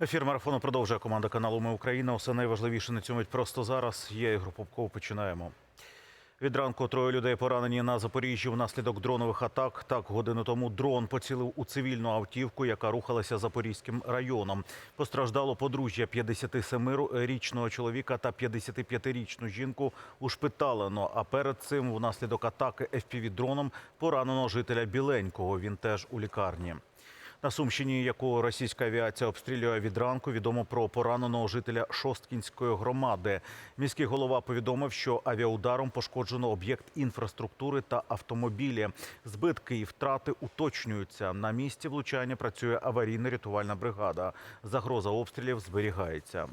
Ефір марафону продовжує команда каналу Ми Україна. Усе найважливіше на цьому просто зараз. Я Ігор Попков. Починаємо. Від ранку троє людей поранені на Запоріжжі внаслідок дронових атак. Так, годину тому дрон поцілив у цивільну автівку, яка рухалася Запорізьким районом. Постраждало подружжя 57-річного чоловіка та 55-річну жінку ушпиталено. А перед цим внаслідок атаки FPV-дроном поранено жителя Біленького. Він теж у лікарні. На Сумщині, яку російська авіація обстрілює від ранку, відомо про пораненого жителя Шосткінської громади. Міський голова повідомив, що авіаударом пошкоджено об'єкт інфраструктури та автомобілі. Збитки і втрати уточнюються. На місці влучання працює аварійно-рятувальна бригада. Загроза обстрілів зберігається.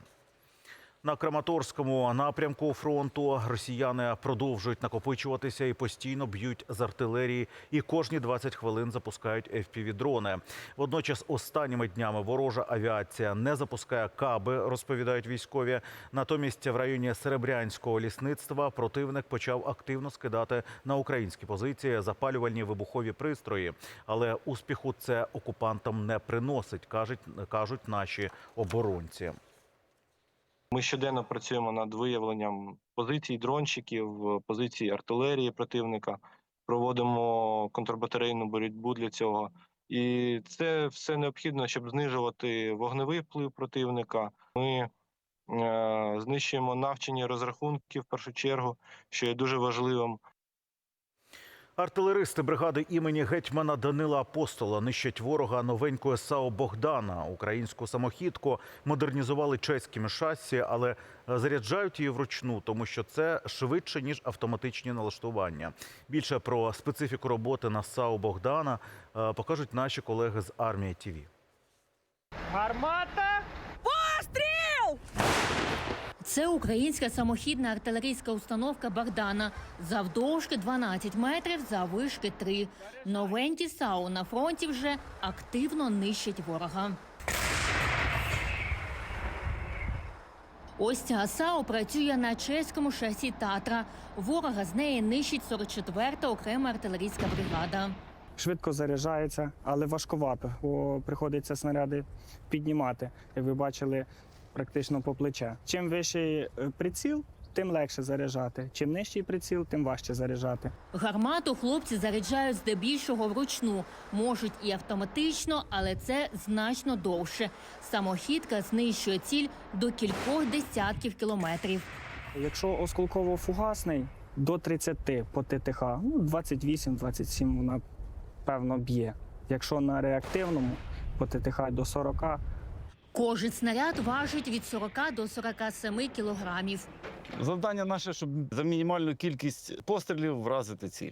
На Краматорському напрямку фронту росіяни продовжують накопичуватися і постійно б'ють з артилерії. І кожні 20 хвилин запускають FPV-дрони. Водночас, останніми днями ворожа авіація не запускає каби, розповідають військові. Натомість в районі Серебрянського лісництва противник почав активно скидати на українські позиції запалювальні вибухові пристрої. Але успіху це окупантам не приносить, кажуть, кажуть наші оборонці. Ми щоденно працюємо над виявленням позицій дронщиків, позицій артилерії противника, проводимо контрбатарейну боротьбу для цього. І це все необхідно, щоб знижувати вогневий вплив противника. Ми е, знищуємо навчені розрахунки в першу чергу, що є дуже важливим. Артилеристи бригади імені гетьмана Данила Апостола нищать ворога новенькою САУ Богдана. Українську самохідку модернізували чеськими шасі, але заряджають її вручну, тому що це швидше ніж автоматичні налаштування. Більше про специфіку роботи на САУ Богдана е, покажуть наші колеги з армії ТІВІ. Гармата! Це українська самохідна артилерійська установка Богдана. Завдовжки 12 метрів, заввишки 3. Новенькі САУ на фронті вже активно нищать ворога. Ось ця САУ працює на чеському шасі Татра. Ворога з неї нищить 44-та окрема артилерійська бригада. Швидко заряджається, але важкувато, приходиться снаряди піднімати, як ви бачили, практично по плече. Чим вищий е, приціл, тим легше заряджати. Чим нижчий приціл, тим важче заряджати. Гармату хлопці заряджають здебільшого вручну, можуть і автоматично, але це значно довше. Самохідка знищує ціль до кількох десятків кілометрів. Якщо осколково-фугасний до 30 по ТТХ, ну 28-27 вона певно б'є. Якщо на реактивному по ТТХ до 40, Кожен снаряд важить від 40 до 47 кілограмів. Завдання наше, щоб за мінімальну кількість пострілів вразити ціль.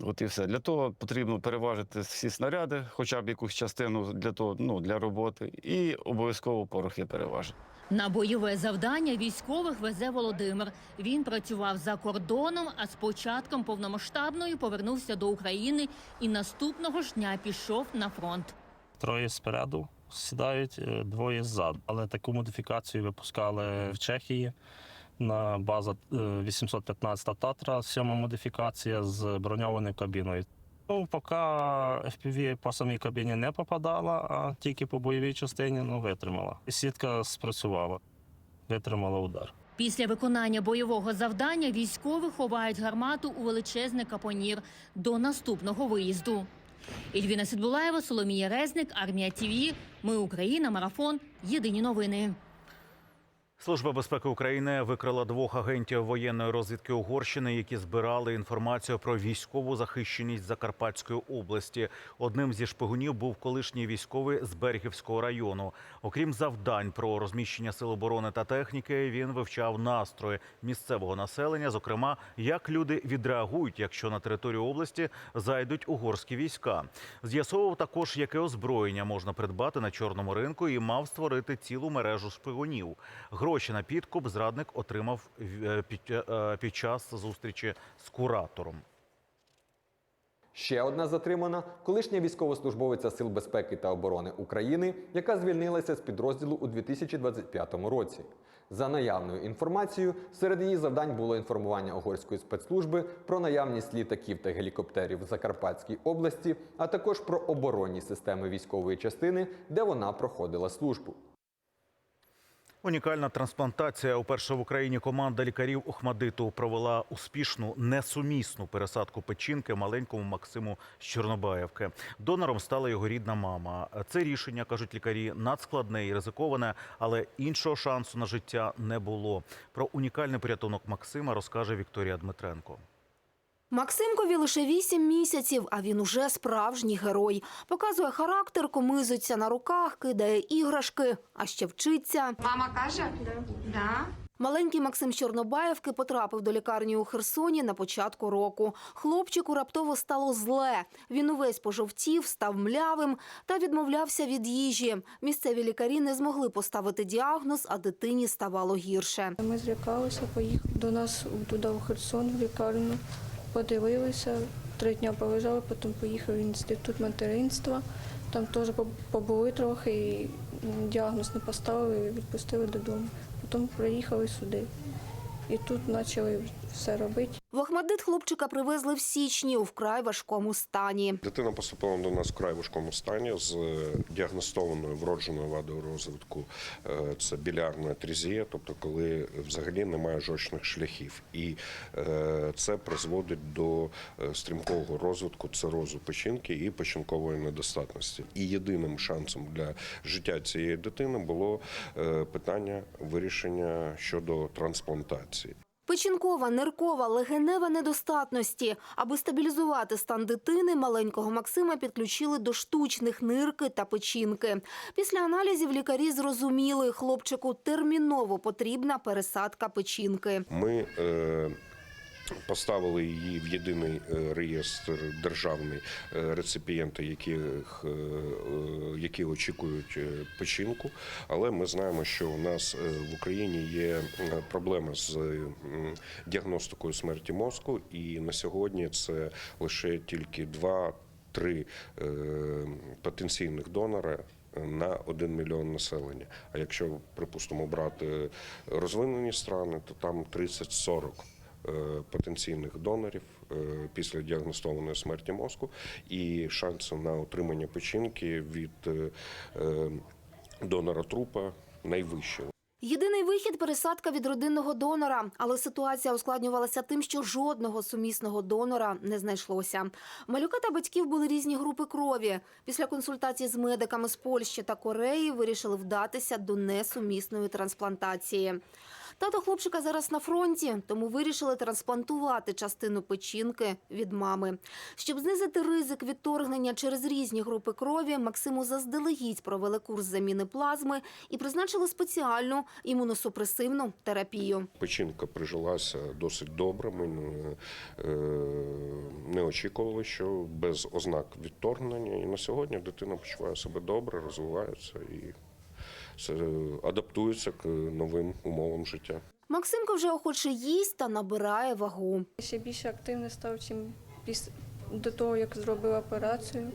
От і все. Для того потрібно переважити всі снаряди, хоча б якусь частину для того, ну, для роботи, і обов'язково порохи переважити. На бойове завдання військових везе Володимир. Він працював за кордоном, а з початком повномасштабної повернувся до України і наступного ж дня пішов на фронт. Троє спереду сідають, е, двоє ззаду. Але таку модифікацію випускали в Чехії на база е, 815 Татра, сьома модифікація з броньованою кабіною. Ну, поки FPV по самій кабіні не попадала, а тільки по бойовій частині ну, витримала. І сітка спрацювала, витримала удар. Після виконання бойового завдання військові ховають гармату у величезний капонір до наступного виїзду. Ільвіна Сидбулаєва, Соломія Резник, Армія ТІВІ. Ми Україна. Марафон. Єдині новини. Служба безпеки України викрила двох агентів воєнної розвідки Угорщини, які збирали інформацію про військову захищеність Закарпатської області. Одним зі шпигунів був колишній військовий з Берегівського району. Окрім завдань про розміщення сил оборони та техніки, він вивчав настрої місцевого населення, зокрема, як люди відреагують, якщо на територію області зайдуть угорські війська. З'ясовував також, яке озброєння можна придбати на чорному ринку, і мав створити цілу мережу шпигунів. Гроші на підкуп зрадник отримав е, е, під час зустрічі з куратором. Ще одна затримана колишня військовослужбовиця Сил безпеки та оборони України, яка звільнилася з підрозділу у 2025 році. За наявною інформацією, серед її завдань було інформування угорської спецслужби про наявність літаків та гелікоптерів в Закарпатській області, а також про оборонні системи військової частини, де вона проходила службу. Унікальна трансплантація. Уперше в Україні команда лікарів Охмадиту провела успішну несумісну пересадку печінки маленькому Максиму з Чорнобаївки. Донором стала його рідна мама. Це рішення кажуть лікарі надскладне і ризиковане, але іншого шансу на життя не було. Про унікальний порятунок Максима розкаже Вікторія Дмитренко. Максимкові лише вісім місяців, а він уже справжній герой. Показує характер, комизується на руках, кидає іграшки, а ще вчиться. Мама каже? Да. Маленький Максим з Чорнобаївки потрапив до лікарні у Херсоні на початку року. Хлопчику раптово стало зле. Він увесь пожовтів, став млявим та відмовлявся від їжі. Місцеві лікарі не змогли поставити діагноз, а дитині ставало гірше. Ми злякалися, поїхали до нас туди в Херсон, в лікарню, подивилися, три дні полежали, потім поїхав в інститут материнства. Там теж побули трохи, і діагноз не поставили, відпустили додому. Потім приїхали сюди. І тут почали все робити. В хлопчика привезли в січні у вкрай важкому стані. Дитина поступила до нас в край важкому стані з е, діагностованою вродженою вадою розвитку. Е, Це білярна атрезія, тобто коли взагалі немає жовчних шляхів. І е, це призводить до стрімкого розвитку цирозу печінки і печінкової недостатності. І єдиним шансом для життя цієї дитини було питання вирішення щодо трансплантації. Печінкова, ниркова, легенева недостатності. Аби стабілізувати стан дитини, маленького Максима підключили до штучних нирки та печінки. Після аналізів лікарі зрозуміли, хлопчику терміново потрібна пересадка печінки. Ми е, поставили її в єдиний е, реєстр державний е, реципієнти, яких, е, які очікують печінку. Але ми знаємо, що у нас в Україні є проблеми з діагностикою смерті мозку, і на сьогодні це лише тільки два-три потенційних донора на 1 мільйон населення. А якщо, припустимо, брати розвинені страни, то там 30-40 е, потенційних донорів е, після діагностованої смерті мозку, і шанси на отримання печінки від е, е, донора трупа найвищі. Єдиний вихід – пересадка від родинного донора. Але ситуація ускладнювалася тим, що жодного сумісного донора не знайшлося. Малюка та батьків були різні групи крові. Після консультації з медиками з Польщі та Кореї вирішили вдатися до несумісної трансплантації. Тато хлопчика зараз на фронті, тому вирішили трансплантувати частину печінки від мами. Щоб знизити ризик відторгнення через різні групи крові, Максиму заздалегідь провели курс заміни плазми і призначили спеціальну імуносупресивну терапію. Печінка прижилася досить добре. Ми не, е, не очікували, що без ознак відторгнення. І на сьогодні дитина почуває себе добре, розвивається і це адаптується к новим умовам життя. Максимко вже охоче їсть та набирає вагу. Ще більше активний став, чим піс... до того, як зробив операцію,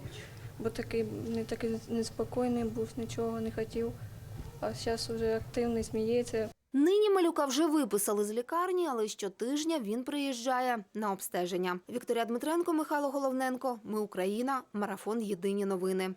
бо такий не такий неспокійний був, нічого не хотів. А зараз вже активний, сміється. Нині малюка вже виписали з лікарні, але щотижня він приїжджає на обстеження. Вікторія Дмитренко, Михайло Головненко. Ми Україна. Марафон. Єдині новини.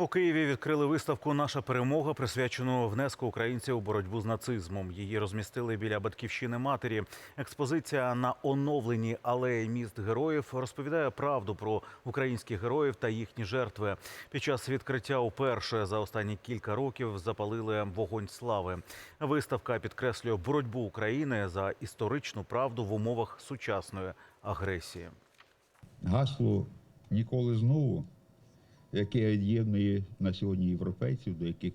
У Києві відкрили виставку Наша перемога, присвячену внеску українців у боротьбу з нацизмом. Її розмістили біля батьківщини матері. Експозиція на оновленій алеї міст героїв розповідає правду про українських героїв та їхні жертви. Під час відкриття уперше за останні кілька років запалили вогонь слави. Виставка підкреслює боротьбу України за історичну правду в умовах сучасної агресії. гасло ніколи знову, яке єднує на сьогодні європейців, до яких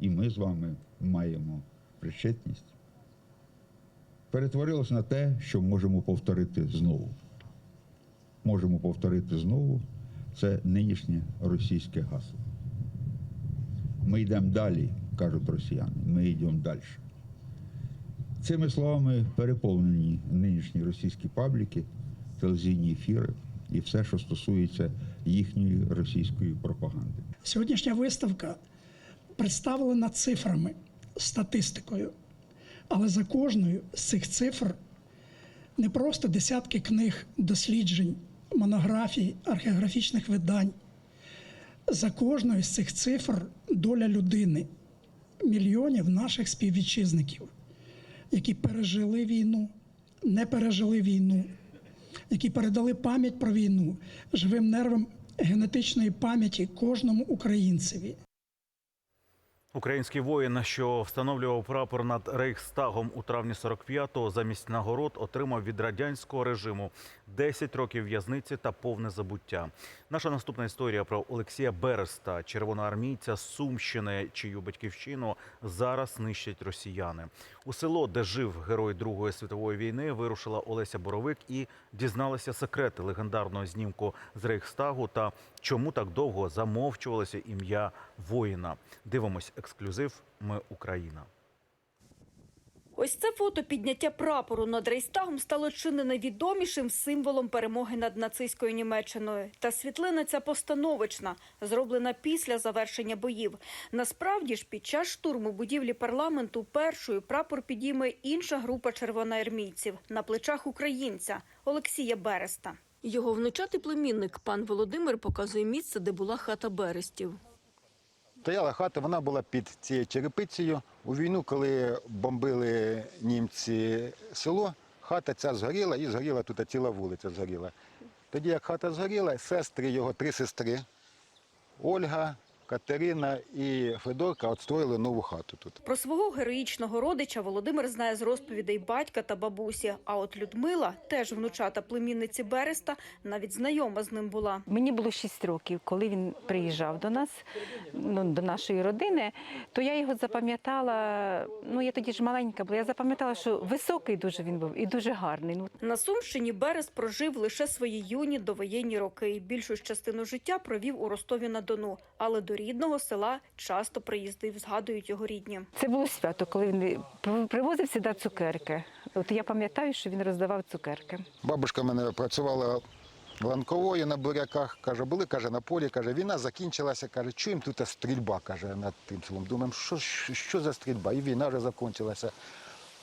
і ми з вами маємо причетність, перетворилось на те, що можемо повторити знову. Можемо повторити знову це нинішнє російське гасло. Ми йдемо далі, кажуть росіяни, ми йдемо далі. Цими словами переповнені нинішні російські пабліки, телевізійні ефіри і все, що стосується їхньої російської пропаганди. Сьогоднішня виставка представлена цифрами, статистикою. Але за кожною з цих цифр не просто десятки книг, досліджень, монографій, археографічних видань. За кожною з цих цифр доля людини, мільйонів наших співвітчизників, які пережили війну, не пережили війну, які передали пам'ять про війну живим нервом генетичної пам'яті кожному українцеві. Український воїн, що встановлював прапор над Рейхстагом у травні 45-го, замість нагород отримав від радянського режиму 10 років в'язниці та повне забуття. Наша наступна історія про Олексія Береста, червоноармійця з Сумщини, чию батьківщину зараз нищать росіяни. У село, де жив герой Другої світової війни, вирушила Олеся Боровик і дізналася секрети легендарного знімку з Рейхстагу та чому так довго замовчувалося ім'я воїна. Дивимось ексклюзив. Ми Україна. Ось це фото підняття прапору над Рейстагом стало чи не найвідомішим символом перемоги над нацистською Німеччиною. Та світлина ця постановочна, зроблена після завершення боїв. Насправді ж, під час штурму будівлі парламенту першою прапор підійме інша група червоноармійців на плечах українця Олексія Береста. Його внучатий племінник пан Володимир показує місце, де була хата Берестів. Стояла хата, вона була під цією черепицею. У війну, коли бомбили німці село, хата ця згоріла і згоріла тут ціла вулиця згоріла. Тоді, як хата згоріла, сестри його, три сестри, Ольга, Катерина і Федорка отстроїли нову хату тут. Про свого героїчного родича Володимир знає з розповідей батька та бабусі. А от Людмила, теж внучата племінниці Береста, навіть знайома з ним була. Мені було 6 років, коли він приїжджав до нас, ну, до нашої родини, то я його запам'ятала. Ну, я тоді ж маленька була. Я запам'ятала, що високий дуже він був і дуже гарний. Ну, На Сумщині Берест прожив лише свої юні довоєнні роки. Більшу частину життя провів у Ростові-на-Дону, але до рідного села часто приїздив, згадують його рідні. це було свято, коли він привозив сюди цукерки. От я пам'ятаю, що він роздавав цукерки. Бабушка мене працювала ланковою на буряках, каже, були каже, на полі, каже, війна закінчилася, каже, чуємо тут стрільба, каже, над тим селом. Думаємо, що, що, що за стрільба? І війна вже закінчилася.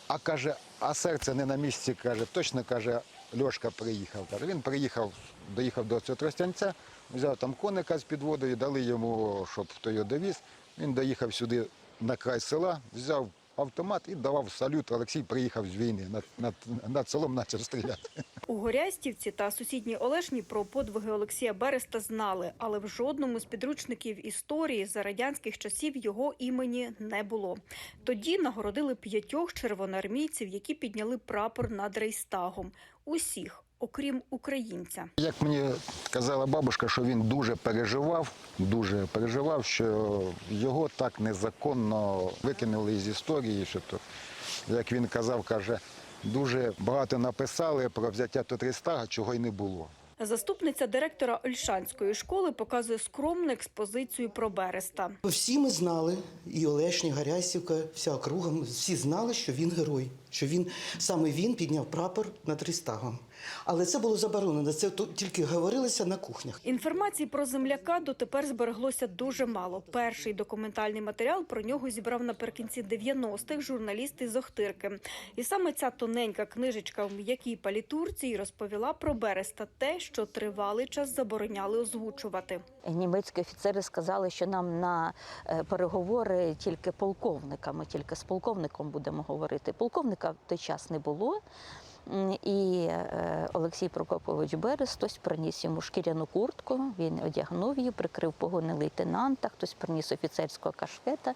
А каже, а серце не на місці, каже, точно каже, Льошка приїхав. Каже, він приїхав, доїхав до цього тростянця, взяв там коника з підводою, дали йому, щоб хто його довіз. Він доїхав сюди на край села, взяв автомат і давав салют. Олексій приїхав з війни, над, над, над селом почав стріляти. У Горястівці та сусідній Олешні про подвиги Олексія Береста знали, але в жодному з підручників історії за радянських часів його імені не було. Тоді нагородили п'ятьох червоноармійців, які підняли прапор над Рейстагом. Усіх, окрім українця. Як мені казала бабушка, що він дуже переживав, дуже переживав, що його так незаконно викинули з історії. Що то, як він казав, каже, дуже багато написали про взяття Тотрістага, чого й не було. Заступниця директора Ольшанської школи показує скромну експозицію про Береста. Всі ми знали, і Олешня, Гарясівка, вся округа, всі знали, що він герой, що він саме він підняв прапор над Рейстагом. Але це було заборонено. Це тільки говорилося на кухнях. Інформації про земляка дотепер збереглося дуже мало. Перший документальний матеріал про нього зібрав наприкінці 90-х журналіст із Охтирки. І саме ця тоненька книжечка в м'якій палітурці розповіла про Береста те, що тривалий час забороняли озвучувати. Німецькі офіцери сказали, що нам на е, переговори тільки полковниками, тільки з полковником будемо говорити. Полковника в той час не було. І е, Олексій Прокопович Берес, хтось приніс йому шкіряну куртку, він одягнув її, прикрив погони лейтенанта, хтось приніс офіцерського кашкета,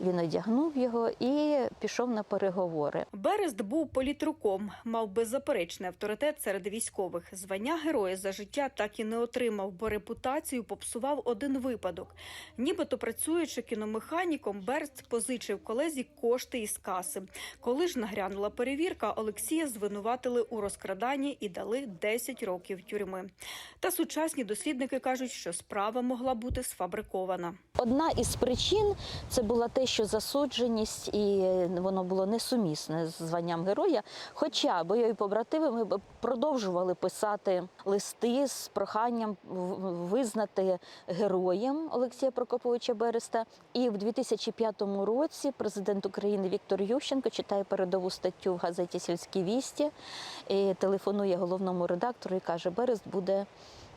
він одягнув його і пішов на переговори. Берест був політруком, мав беззаперечний авторитет серед військових. Звання героя за життя так і не отримав, бо репутацію попсував один випадок. Нібито працюючи кіномеханіком, Берст позичив колезі кошти із каси. Коли ж нагрянула перевірка, Олексія звинуватили у розкраданні і дали 10 років тюрми. Та сучасні дослідники кажуть, що справа могла бути сфабрикована. Одна із причин це була те, що засудженість і воно було несумісне з званням героя. Хоча бойові побратими ми б продовжували писати листи з проханням визнати героєм Олексія Прокоповича Береста. І в 2005 році президент України Віктор Ющенко читає передову статтю в газеті Сільські вісті, і телефонує головному редактору і каже: Берест буде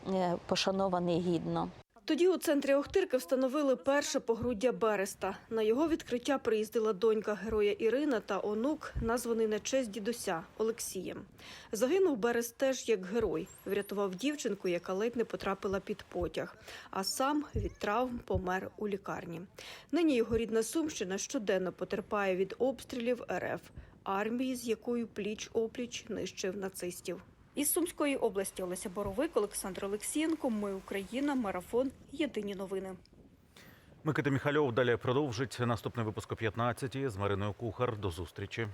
е, пошанований гідно. Тоді у центрі Охтирки встановили перше погруддя Береста. На його відкриття приїздила донька героя Ірина та онук, названий на честь дідуся Олексієм. Загинув Берест теж як герой. Врятував дівчинку, яка ледь не потрапила під потяг, а сам від травм помер у лікарні. Нині його рідна Сумщина щоденно потерпає від обстрілів РФ, армії, з якою пліч-опліч нищив нацистів. Із Сумської області Олеся Боровик, Олександр Олексієнко. Ми Україна. Марафон. Єдині новини. Микита Міхальов далі продовжить наступний випуск о 15 з Мариною Кухар. До зустрічі.